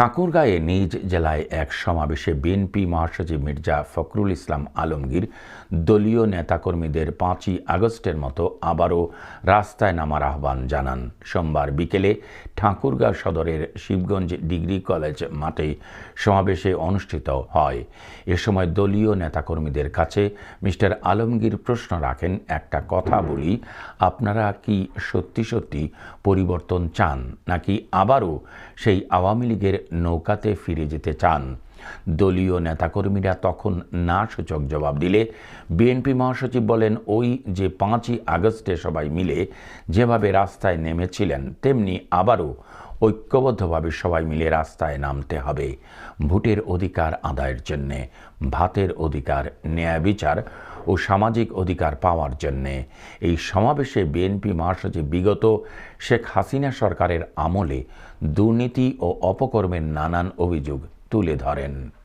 ঠাকুরগাঁয়ে নিজ জেলায় এক সমাবেশে বিএনপি মহাসচিব মির্জা ফখরুল ইসলাম আলমগীর, দলীয় নেতাকর্মীদের পাঁচই আগস্টের মতো আবারও রাস্তায় নামার আহ্বান জানান। সোমবার বিকেলে ঠাকুরগাঁও সদরের শিবগঞ্জ ডিগ্রি কলেজ মাঠে সমাবেশে অনুষ্ঠিত হয়। এ সময় দলীয় নেতাকর্মীদের কাছে মিস্টার আলমগীর প্রশ্ন রাখেন, একটা কথা বলি, আপনারা কি সত্যি সত্যি পরিবর্তন চান নাকি আবারও সেই আওয়ামী লীগের নৌকাতে ফিরে যেতে চান। দলীয় নেতাকর্মীরা তখন না সূচক জবাব দিলে। বিএনপি মহাসচিব বলেন, ওই যে পাঁচই আগস্টে সবাই মিলে যেভাবে রাস্তায় নেমেছিলেন, তেমনি আবারও ঐক্যবদ্ধভাবে সবাই মিলে রাস্তায় নামতে হবে। ভোটের অধিকার আদায়ের জন্যে, ভাতের অধিকার, ন্যায় বিচার ও সামাজিক অধিকার পাওয়ার জন্যে। এই সমাবেশে বিএনপি মহাসচিব বিগত শেখ হাসিনা সরকারের আমলে দুর্নীতি ও অপকর্মের নানান অভিযোগ তুলে ধরেন।